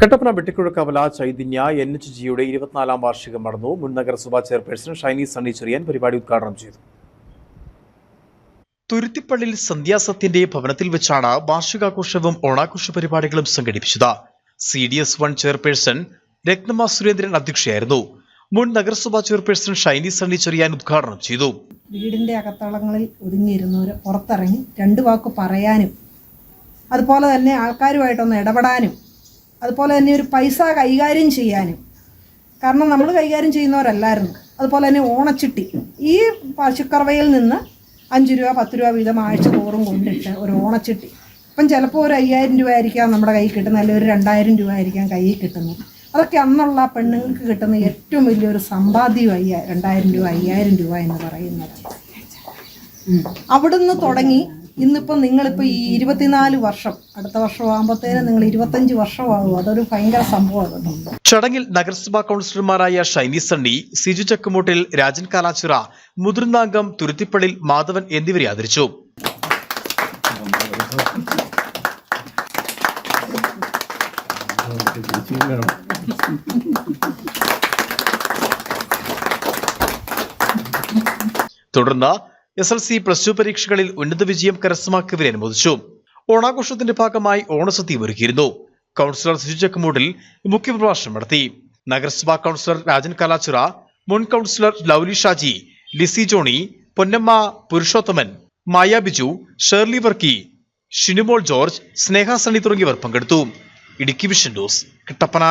Kattappana Vettikuzhakkavala Chaitanya N H ജിയുടെ ഇരുപത്തിനാലാം വാർഷികം നടന്നു മുൻ നഗരസഭാ ചെയർപേഴ്സൺ ഷൈനി സണ്ണി ചെറിയാൻ പരിപാടി ഉദ്ഘാടനം ചെയ്തു. തുരുത്തിപ്പള്ളിൽ സന്ധ്യാസത്യന്റെ ഭവനത്തിൽ വെച്ചാണ് വാർഷികാഘോഷവും ഓണാഘോഷ പരിപാടികളും സംഘടിപ്പിച്ചത്. C D S one chairperson Ratnama Surendran അധ്യക്ഷയായിരുന്നു. മുൻ നഗരസഭാ ചെയർപേഴ്സൺ ഷൈനി സണ്ണി ചെറിയാൻ ഉദ്ഘാടനം ചെയ്തു. വീടിന്റെ അകത്തളങ്ങളിൽ ഒതുങ്ങിയിരുന്നവർ പുറത്തിറങ്ങി രണ്ടു വാക്ക് പറയാനും അതുപോലെ തന്നെ ആൾക്കാരുമായിട്ടൊന്ന് ഇടപെടാനും അതുപോലെ തന്നെ ഒരു പൈസ കൈകാര്യം ചെയ്യാനും. കാരണം നമ്മൾ കൈകാര്യം ചെയ്യുന്നവരല്ലായിരുന്നു. അതുപോലെ തന്നെ ഓണച്ചിട്ടി. ഈ പശുക്കറവയിൽ നിന്ന് അഞ്ച് രൂപ പത്ത് രൂപ വീതം ആഴ്ച തോറും കൊണ്ടിട്ട് ഒരു ഓണച്ചിട്ടി. ഇപ്പം ചിലപ്പോൾ ഒരു അയ്യായിരം രൂപ ആയിരിക്കാം നമ്മുടെ കയ്യിൽ കിട്ടുന്നത് അല്ലെങ്കിൽ ഒരു രണ്ടായിരം രൂപ ആയിരിക്കാം കയ്യിൽ കിട്ടുന്നത്. അതൊക്കെ അന്നുള്ള പെണ്ണുങ്ങൾക്ക് കിട്ടുന്ന ഏറ്റവും വലിയൊരു സമ്പാദ്യം അയ്യായിരം രണ്ടായിരം രൂപ അയ്യായിരം രൂപ എന്ന് പറയുന്നത്. അവിടുന്ന് തുടങ്ങി ഇന്നിപ്പം നിങ്ങളിപ്പോൾ ഈ ഇരുപത്തിനാല് വർഷം അടുത്ത വർഷം ആകുമ്പോഴത്തേനും നിങ്ങൾ ഇരുപത്തഞ്ച് വർഷമാകും. അതൊരു ഭയങ്കര സംഭവമാണ് ചടങ്ങിൽ നഗരസഭാ കൗൺസിലർമാരായ ഷൈനി സണ്ണി സിജു ചക്കുമൂട്ടിൽ രാജൻ കാലാച്ചിറ മുതിർന്ന അംഗം തുരുത്തിപ്പള്ളിൽ മാധവൻ എന്നിവരെ ആദരിച്ചു. തുടർന്ന് S L C plus two പരീക്ഷകളിൽ ഉന്നത വിജയം കരസ്ഥമാക്കിയവരെ അനുമോദിച്ചു. ഓണാഘോഷത്തിന്റെ ഭാഗമായി ഓണസദ്യ ഒരുക്കിയിരുന്നു. കൗൺസിലർ സിജു ചക്കുമൂട്ടിൽ മുഖ്യപ്രഭാഷണം നടത്തി. നഗരസഭാ കൗൺസിലർ രാജൻ കലാച്ചിറ മുൻ കൗൺസിലർ ലൗലി ഷാജി ലിസി ജോണി പൊന്നമ്മ പുരുഷോത്തമൻ മായ ബിജു ഷേർലി വർക്കി ഷിനുമോൾ ജോർജ് സ്നേഹ സണ്ണി തുടങ്ങിയവർ പങ്കെടുത്തു. Idukki vision news Kattappana.